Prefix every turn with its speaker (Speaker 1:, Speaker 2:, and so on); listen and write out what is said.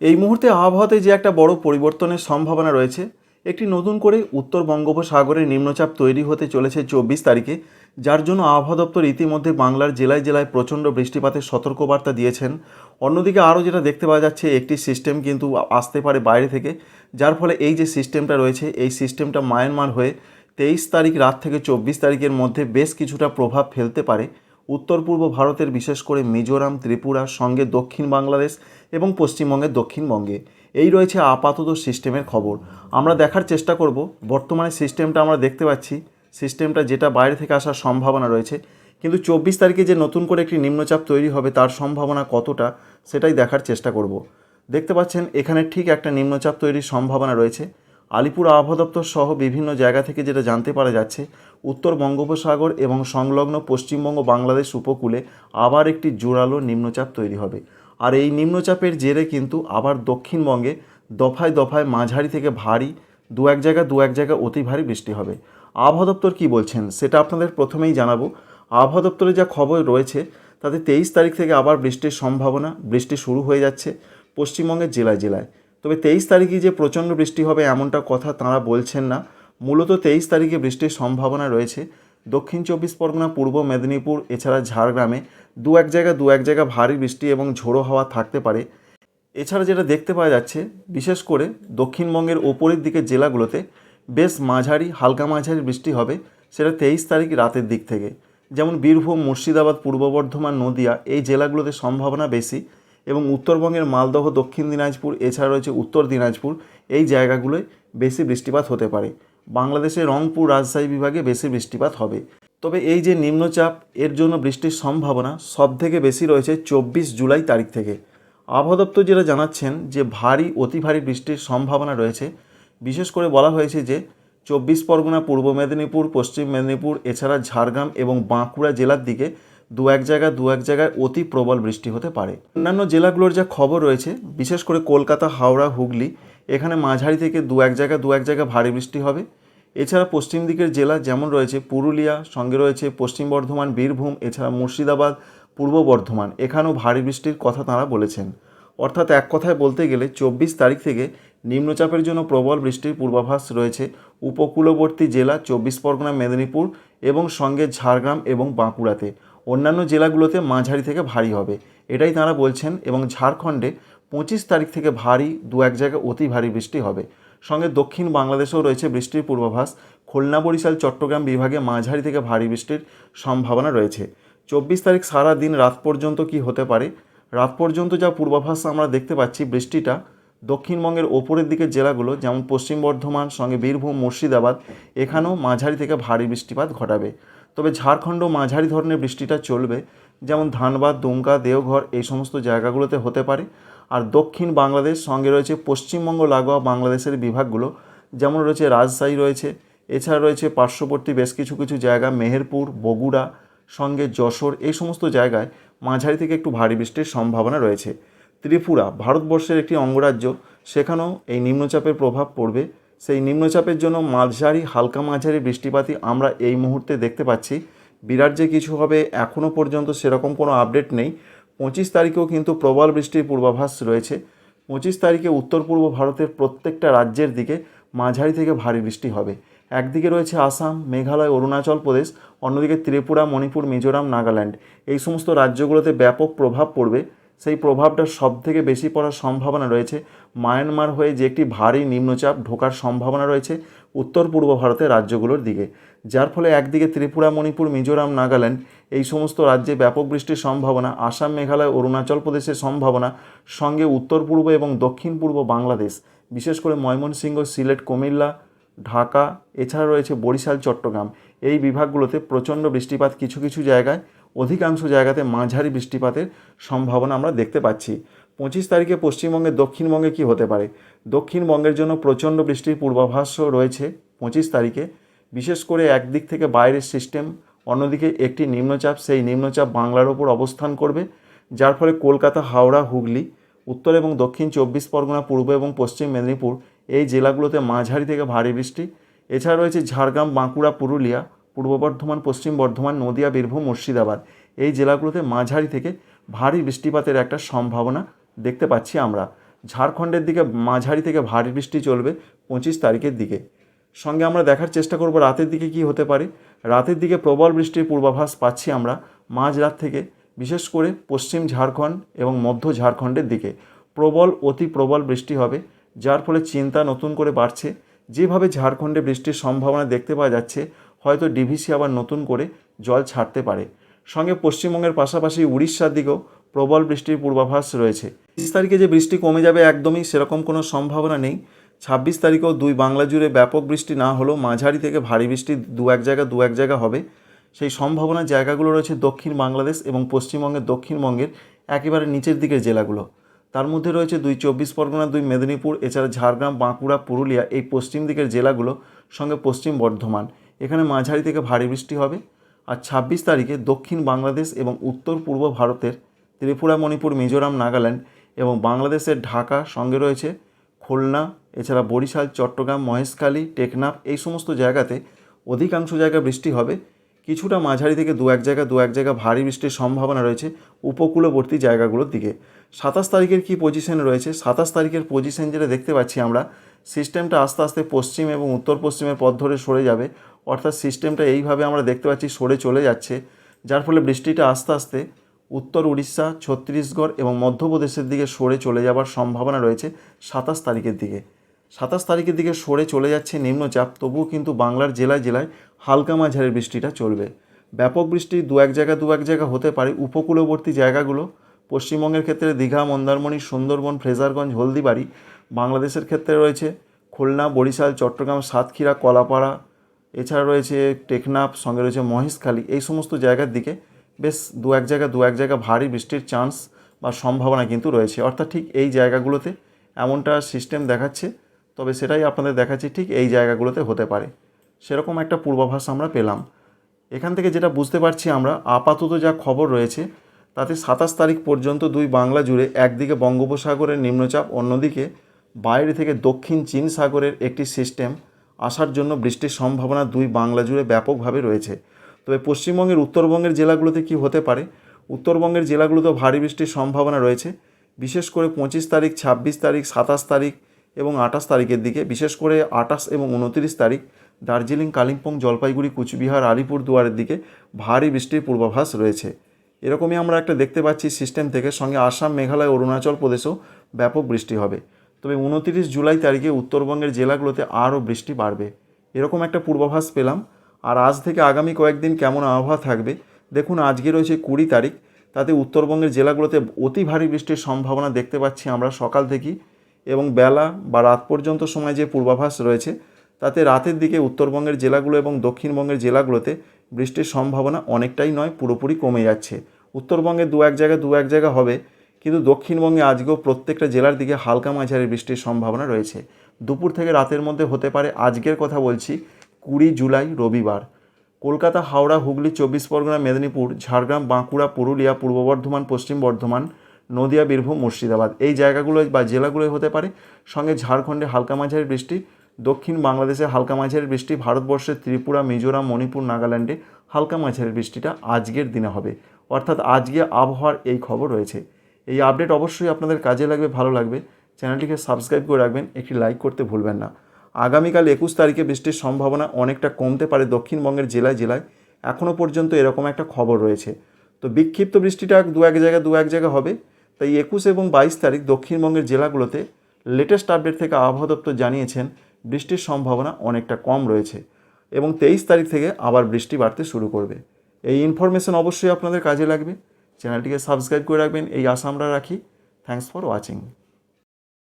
Speaker 1: এই মুহূর্তে আবহাওয়াতে যে একটা বড় পরিবর্তনের সম্ভাবনা রয়েছে, একটি নতুন করে উত্তর বঙ্গোপসাগরে নিম্নচাপ তৈরি হতে চলেছে চব্বিশ তারিখে, যার জন্য আবহাওয়া দপ্তর ইতিমধ্যে বাংলার জেলায় জেলায় প্রচণ্ড বৃষ্টিপাতের সতর্কবার্তা দিয়েছেন। অন্যদিকে আরও যেটা দেখতে পাওয়া যাচ্ছে, একটি সিস্টেম কিন্তু আসতে পারে বাইরে থেকে, যার ফলে এই যে সিস্টেমটা রয়েছে, এই সিস্টেমটা মায়ানমার হয়ে তেইশ তারিখ রাত থেকে চব্বিশ তারিখের মধ্যে বেশ কিছুটা প্রভাব ফেলতে পারে। উত্তর পূর্ব ভারতের বিশেষ করে মিজোরাম, ত্রিপুরা, সঙ্গে দক্ষিণ বাংলাদেশ এবং পশ্চিমবঙ্গের দক্ষিণবঙ্গে। এই রয়েছে আপাতত সিস্টেমের খবর। আমরা দেখার চেষ্টা করব। বর্তমানে সিস্টেমটা আমরা দেখতে পাচ্ছি। সিস্টেমটা যেটা বাইরে থেকে আসার সম্ভাবনা রয়েছে। কিন্তু চব্বিশ তারিখে যে নতুন করে একটি নিম্নচাপ তৈরি হবে, তার সম্ভাবনা কতটা, সেটাই দেখার চেষ্টা করব। দেখতে পাচ্ছেন, এখানে ঠিক একটা নিম্নচাপ তৈরির সম্ভাবনা রয়েছে। আলিপুর আবহাওয়া দপ্তর সহ বিভিন্ন জায়গা থেকে যেটা জানতে পারা যাচ্ছে, উত্তর বঙ্গোপসাগর এবং সংলগ্ন পশ্চিমবঙ্গ বাংলাদেশ উপকূলে আবার একটি জোরালো নিম্নচাপ তৈরি হবে। আর এই নিম্নচাপের জেরে কিন্তু আবার দক্ষিণবঙ্গে দফায় দফায় মাঝারি থেকে ভারী, দু এক জায়গা, দু এক জায়গা অতি ভারী বৃষ্টি হবে। আবহাওয়া দপ্তর কী বলছেন সেটা আপনাদের প্রথমেই জানাব। আবহাওয়া দপ্তরে যা খবর রয়েছে, তাতে তেইশ তারিখ থেকে আবার বৃষ্টির সম্ভাবনা, বৃষ্টি শুরু হয়ে যাচ্ছে পশ্চিমবঙ্গের জেলায় জেলায়। তবে তেইশ তারিখে যে প্রচণ্ড বৃষ্টি হবে এমনটা কথা তাঁরা বলছেন না। মূলত তেইশ তারিখে বৃষ্টির সম্ভাবনা রয়েছে। দক্ষিণ চব্বিশ পরগনা, পূর্ব মেদিনীপুর, এছাড়া ঝাড়গ্রামে দু এক জায়গা, দু এক জায়গা ভারী বৃষ্টি এবং ঝোড়ো হাওয়া থাকতে পারে। এছাড়া যেটা দেখতে পাওয়া যাচ্ছে, বিশেষ করে দক্ষিণবঙ্গের ওপরের দিকের জেলাগুলোতে বেশ মাঝারি, হালকা মাঝারি বৃষ্টি হবে সেটা তেইশ তারিখ রাতের দিক থেকে। যেমন বীরভূম, মুর্শিদাবাদ, পূর্ব বর্ধমান, নদিয়া এই জেলাগুলোতে সম্ভাবনা বেশি। এবং উত্তরবঙ্গের মালদহ, দক্ষিণ দিনাজপুর, এছাড়া রয়েছে উত্তর দিনাজপুর, এই জায়গাগুলোয় বেশি বৃষ্টিপাত হতে পারে। বাংলাদেশের রংপুর রাজশাহী বিভাগে বেশি বৃষ্টিপাত হবে। তবে এই যে নিম্নচাপ, এর জন্য বৃষ্টির সম্ভাবনা সব থেকে বেশি রয়েছে চব্বিশ জুলাই তারিখ থেকে। আবহাওয়া দপ্তর যেটা জানাচ্ছেন যে ভারী, অতি ভারী বৃষ্টির সম্ভাবনা রয়েছে। বিশেষ করে বলা হয়েছে যে চব্বিশ পরগনা, পূর্ব মেদিনীপুর, পশ্চিম মেদিনীপুর, এছাড়া ঝাড়গ্রাম এবং বাঁকুড়া জেলার দিকে দু এক জায়গায় দু এক জায়গায় অতি প্রবল বৃষ্টি হতে পারে। অন্যান্য জেলাগুলোর যা খবর রয়েছে, বিশেষ করে কলকাতা, হাওড়া, হুগলি, এখানে মাঝারি থেকে দু এক জায়গায় দু এক জায়গায় ভারী বৃষ্টি হবে। এছাড়া পশ্চিম দিকের জেলা যেমন রয়েছে পুরুলিয়া, সঙ্গে রয়েছে পশ্চিম বর্ধমান, বীরভূম, এছাড়া মুর্শিদাবাদ, পূর্ব বর্ধমান, এখানেও ভারী বৃষ্টির কথা তাঁরা বলেছেন। অর্থাৎ এক কথায় বলতে গেলে চব্বিশ তারিখ থেকে নিম্নচাপের জন্য প্রবল বৃষ্টির পূর্বাভাস রয়েছে উপকূলবর্তী জেলা চব্বিশ পরগনা, মেদিনীপুর এবং সঙ্গে ঝাড়গ্রাম এবং বাঁকুড়াতে। অন্যান্য জেলাগুলোতে মাঝারি থেকে ভারী হবে। এটাই তাঁরা বলছেন এবং ঝাড়খণ্ডে পঁচিশ তারিখ থেকে ভারী, দু এক জায়গায় অতি ভারী বৃষ্টি হবে। সঙ্গে দক্ষিণ বাংলাদেশেও রয়েছে বৃষ্টির পূর্বাভাস। খুলনা, বরিশাল, চট্টগ্রাম বিভাগে মাঝারি থেকে ভারী বৃষ্টির সম্ভাবনা রয়েছে। চব্বিশ তারিখ সারা দিন রাত পর্যন্ত কি হতে পারে? রাত পর্যন্ত যা পূর্বাভাস আমরা দেখতে পাচ্ছি বৃষ্টিটা দক্ষিণবঙ্গের ওপরের দিকের জেলাগুলো, যেমন পশ্চিম বর্ধমান, সঙ্গে বীরভূম, মুর্শিদাবাদ, এখানেও মাঝারি থেকে ভারী বৃষ্টিপাত ঘটাবে। তবে ঝাড়খণ্ড মাঝারি ধরনের বৃষ্টিটা চলবে, যেমন ধানবাদ, দুমকা, দেওঘর এই সমস্ত জায়গাগুলোতে হতে পারে। আর দক্ষিণ বাংলাদেশ সঙ্গে রয়েছে পশ্চিমবঙ্গ লাগোয়া বাংলাদেশের বিভাগগুলো, যেমন রয়েছে রাজশাহী রয়েছে, এছাড়া রয়েছে পার্শ্ববর্তী বেশ কিছু কিছু জায়গা, মেহেরপুর, বগুড়া, সঙ্গে যশোর, এই সমস্ত জায়গায় মাঝারি থেকে একটু ভারী বৃষ্টির সম্ভাবনা রয়েছে। ত্রিপুরা, ভারতবর্ষের একটি অঙ্গরাজ্য, সেখানেও এই নিম্নচাপের প্রভাব পড়বে। সেই নিম্নচাপের জন্য মাঝারি, হালকা মাঝারি বৃষ্টিপাতই আমরা এই মুহূর্তে দেখতে পাচ্ছি। বিরাট যে কিছু হবে এখনও পর্যন্ত সেরকম কোনো আপডেট নেই। পঁচিশ তারিখেও কিন্তু প্রবল বৃষ্টির পূর্বাভাস রয়েছে। পঁচিশ তারিখে উত্তর পূর্ব ভারতের প্রত্যেকটা রাজ্যের দিকে মাঝারি থেকে ভারী বৃষ্টি হবে। একদিকে রয়েছে আসাম, মেঘালয়, অরুণাচল প্রদেশ, অন্যদিকে ত্রিপুরা, মণিপুর, মিজোরাম, নাগাল্যান্ড। এই সমস্ত রাজ্যগুলোতে ব্যাপক প্রভাব পড়বে। সেই প্রভাবটা সব থেকে বেশি পড়ার সম্ভাবনা রয়েছে। মায়ানমার হয়ে যে একটি ভারী নিম্নচাপ ঢোকার সম্ভাবনা রয়েছে উত্তর পূর্ব ভারতের রাজ্যগুলোর দিকে। যার ফলে একদিকে ত্রিপুরা, মণিপুর, মিজোরাম, নাগাল্যান্ড এই সমস্ত রাজ্যে ব্যাপক বৃষ্টির সম্ভাবনা, আসাম, মেঘালয়, অরুণাচল প্রদেশের সম্ভাবনা, সঙ্গে উত্তর পূর্ব এবং দক্ষিণ পূর্ব বাংলাদেশ, বিশেষ করে ময়মনসিংহ, সিলেট, কুমিল্লা, ঢাকা, এছাড়া রয়েছে বরিশাল, চট্টগ্রাম। এই বিভাগগুলোতে প্রচণ্ড বৃষ্টিপাত কিছু কিছু জায়গায়, অধিকাংশ জায়গাতে মাঝারি বৃষ্টিপাতের সম্ভাবনা আমরা দেখতে পাচ্ছি। পঁচিশ তারিখে পশ্চিমবঙ্গে দক্ষিণবঙ্গে কি হতে পারে? দক্ষিণবঙ্গের জন্য প্রচণ্ড বৃষ্টির পূর্বাভাসও রয়েছে পঁচিশ তারিখে। বিশেষ করে একদিক থেকে বাইরের সিস্টেম, অন্যদিকে একটি নিম্নচাপ, সেই নিম্নচাপ বাংলার ওপর অবস্থান করবে, যার ফলে কলকাতা, হাওড়া, হুগলি, উত্তর এবং দক্ষিণ চব্বিশ পরগনা, পূর্ব এবং পশ্চিম মেদিনীপুর এই জেলাগুলোতে মাঝারি থেকে ভারী বৃষ্টি। এছাড়া রয়েছে ঝাড়গ্রাম, বাঁকুড়া, পুরুলিয়া, পূর্ব বর্ধমান, পশ্চিম বর্ধমান, নদিয়া, বীরভূম, মুর্শিদাবাদ। এই জেলাগুলোতে মাঝারি থেকে ভারী বৃষ্টিপাতের একটা সম্ভাবনা দেখতে পাচ্ছি আমরা। ঝাড়খণ্ডের দিকে মাঝারি থেকে ভারী বৃষ্টি চলবে পঁচিশ তারিখের দিকে। সঙ্গে আমরা দেখার চেষ্টা করব রাতের দিকে কি হতে পারে। রাতের দিকে প্রবল বৃষ্টির পূর্বাভাস পাচ্ছি আমরা মাঝরাত থেকে, বিশেষ করে পশ্চিম ঝাড়খণ্ড এবং মধ্য ঝাড়খণ্ডের দিকে। প্রবল, অতি প্রবল বৃষ্টি হবে, যার ফলে চিন্তা নতুন করে বাড়ছে। যেভাবে ঝাড়খণ্ডে বৃষ্টির সম্ভাবনা দেখতে পাওয়া যাচ্ছে, হয়তো ডিভিসি আবার নতুন করে জল ছাড়তে পারে। সঙ্গে পশ্চিমবঙ্গের পাশাপাশি উড়িষ্যার দিকেও প্রবল বৃষ্টির পূর্বাভাস রয়েছে। তিরিশ তারিখে যে বৃষ্টি কমে যাবে একদমই সেরকম কোনো সম্ভাবনা নেই। ছাব্বিশ তারিখেও দুই বাংলা জুড়ে ব্যাপক বৃষ্টি না হলেও মাঝারি থেকে ভারী বৃষ্টি দু এক জায়গা, দু এক জায়গা হবে। সেই সম্ভাবনার জায়গাগুলো রয়েছে দক্ষিণ বাংলাদেশ এবং পশ্চিমবঙ্গের দক্ষিণবঙ্গের একেবারে নিচের দিকের জেলাগুলো। তার মধ্যে রয়েছে দুই চব্বিশ পরগনা, দুই মেদিনীপুর, এছাড়া ঝাড়গ্রাম, বাঁকুড়া, পুরুলিয়া এই পশ্চিম দিকের জেলাগুলো সঙ্গে পশ্চিম বর্ধমান। এখানে মাঝারি থেকে ভারী বৃষ্টি হবে। আর ছাব্বিশ তারিখে দক্ষিণ বাংলাদেশ এবং উত্তর পূর্ব ভারতের ত্রিপুরা, মণিপুর, মিজোরাম, নাগাল্যান্ড এবং বাংলাদেশের ঢাকা সঙ্গে রয়েছে খুলনা, এছাড়া বরিশাল, চট্টগ্রাম, মহেশখালী, টেকনাফ এই সমস্ত জায়গাতে অধিকাংশ জায়গায় বৃষ্টি হবে। কিছুটা মাঝারি থেকে দু এক জায়গা দু এক জায়গা ভারী বৃষ্টির সম্ভাবনা রয়েছে উপকূলবর্তী জায়গাগুলোর দিকে। সাতাশ তারিখের কি পজিশন রয়েছে? সাতাশ তারিখের পজিশন যেটা দেখতে পাচ্ছি আমরা সিস্টেমটা আস্তে আস্তে পশ্চিম এবং উত্তর পশ্চিমের পথ ধরে সরে যাবে। অর্থাৎ সিস্টেমটা এইভাবে আমরা দেখতে পাচ্ছি সরে চলে যাচ্ছে, যার ফলে বৃষ্টিটা আস্তে আস্তে উত্তর উড়িষ্যা, ছত্তিশগড় এবং মধ্যপ্রদেশের দিকে সরে চলে যাবার সম্ভাবনা রয়েছে সাতাশ তারিখের দিকে। সাতাশ তারিখের দিকে সরে চলে যাচ্ছে নিম্নচাপ, তবুও কিন্তু বাংলার জেলায় জেলায় হালকা মাঝারি বৃষ্টিটা চলবে। ব্যাপক বৃষ্টি দু এক জায়গা, দু এক জায়গা হতে পারে। উপকূলবর্তী জায়গাগুলো, পশ্চিমবঙ্গের ক্ষেত্রে দীঘা, মন্দারমণি, সুন্দরবন, ফ্রেজারগঞ্জ, হলদিবাড়ি, বাংলাদেশের ক্ষেত্রে রয়েছে খুলনা, বরিশাল, চট্টগ্রাম, সাতক্ষীরা, কলাপাড়া, এছাড়া রয়েছে টেকনাফ, সঙ্গে রয়েছে মহেশখালী। এই সমস্ত জায়গার দিকে বেশ দু এক জায়গা, দু এক জায়গা ভারী বৃষ্টির চান্স বা সম্ভাবনা কিন্তু রয়েছে। অর্থাৎ ঠিক এই জায়গাগুলোতে এমনটা সিস্টেম দেখাচ্ছে, তবে সেটাই আপনাদের দেখাচ্ছি, ঠিক এই জায়গাগুলোতে হতে পারে। সেরকম একটা পূর্বাভাস আমরা পেলাম। এখান থেকে যেটা বুঝতে পারছি আমরা, আপাতত যা খবর রয়েছে, তাতে সাতাশ তারিখ পর্যন্ত দুই বাংলা জুড়ে একদিকে বঙ্গোপসাগরের নিম্নচাপ, অন্যদিকে বাইরে থেকে দক্ষিণ চীন সাগরের একটি সিস্টেম আসার জন্য বৃষ্টির সম্ভাবনা দুই বাংলা জুড়ে ব্যাপকভাবে রয়েছে। তবে পশ্চিমবঙ্গের উত্তরবঙ্গের জেলাগুলোতে কি হতে পারে? উত্তরবঙ্গের জেলাগুলোতেও ভারী বৃষ্টির সম্ভাবনা রয়েছে। বিশেষ করে পঁচিশ তারিখ, ছাব্বিশ তারিখ, সাতাশ তারিখ এবং আঠাশ তারিখের দিকে, বিশেষ করে আঠাশ এবং উনত্রিশ তারিখ দার্জিলিং, কালিম্পং, জলপাইগুড়ি, কুচবিহার, আলিপুর দুয়ারের দিকে ভারী বৃষ্টির পূর্বাভাস রয়েছে। এরকমই আমরা একটা দেখতে পাচ্ছি সিস্টেম থেকে, সঙ্গে আসাম, মেঘালয়, অরুণাচল প্রদেশেও ব্যাপক বৃষ্টি হবে। তবে উনতিরিশ জুলাই তারিখে উত্তরবঙ্গের জেলাগুলোতে আরও বৃষ্টি বাড়বে। এরকম একটা পূর্বাভাস পেলাম। আর আজ থেকে আগামী কয়েকদিন কেমন আবহাওয়া থাকবে? দেখুন, আজকে রয়েছে কুড়ি তারিখ। তাতে উত্তরবঙ্গের জেলাগুলোতে অতি ভারী বৃষ্টির সম্ভাবনা দেখতে পাচ্ছি আমরা সকাল থেকেই। এবং বেলা বা রাত পর্যন্ত সময় যে পূর্বাভাস রয়েছে, তাতে রাতের দিকে উত্তরবঙ্গের জেলাগুলো এবং দক্ষিণবঙ্গের জেলাগুলোতে বৃষ্টির সম্ভাবনা অনেকটাই নয়, পুরোপুরি কমে যাচ্ছে। উত্তরবঙ্গে দু এক জায়গায় দু এক জায়গা হবে, কিন্তু দক্ষিণবঙ্গে আজকেও প্রত্যেকটা জেলার দিকে হালকা মাঝারি বৃষ্টির সম্ভাবনা রয়েছে। দুপুর থেকে রাতের মধ্যে হতে পারে, আজকের কথা বলছি কুড়ি জুলাই রবিবার। কলকাতা, হাওড়া, হুগলি, চব্বিশ পরগনা, মেদিনীপুর, ঝাড়গ্রাম, বাঁকুড়া, পুরুলিয়া, পূর্ব বর্ধমান, পশ্চিম বর্ধমান, নদিয়া, বীরভূম, মুর্শিদাবাদ। এই জায়গাগুলো বা জেলাগুলোয় হতে পারে। সঙ্গে ঝাড়খণ্ডে হালকা মাঝারি বৃষ্টি, দক্ষিণ বাংলাদেশে হালকা মাঝারি বৃষ্টি ভারতবর্ষের ত্রিপুরা, মিজোরাম, মণিপুর, নাগাল্যান্ডে হালকা মাঝারি বৃষ্টিটা আজকের দিনে হবে। অর্থাৎ আজকে আবহাওয়ার এই খবর রয়েছে। এই আপডেট অবশ্যই আপনাদের কাজে লাগবে, ভালো লাগবে। চ্যানেলটিকে সাবস্ক্রাইব করে রাখবেন, একটি লাইক করতে ভুলবেন না। আগামীকাল একুশ তারিখে বৃষ্টির সম্ভাবনা অনেকটা কমতে পারে দক্ষিণবঙ্গের জেলায় জেলায়। এখনও পর্যন্ত এরকম একটা খবর রয়েছে। তো বিক্ষিপ্ত বৃষ্টিটা দু এক জায়গায় দু এক জায়গা হবে। তাই একুশ এবং বাইশ তারিখ দক্ষিণবঙ্গের জেলাগুলোতে লেটেস্ট আপডেট থেকে আবহাওয়া দপ্তর জানিয়েছেন, বৃষ্টির সম্ভাবনা অনেকটা কম রয়েছে এবং তেইশ তারিখ থেকে আবার বৃষ্টি বাড়তে শুরু করবে। এই ইনফরমেশন অবশ্যই আপনাদের কাজে লাগবে। চ্যানেলটিকে সাবস্ক্রাইব করে রাখবেন, এই আশা আমরা রাখি। Thanks for watching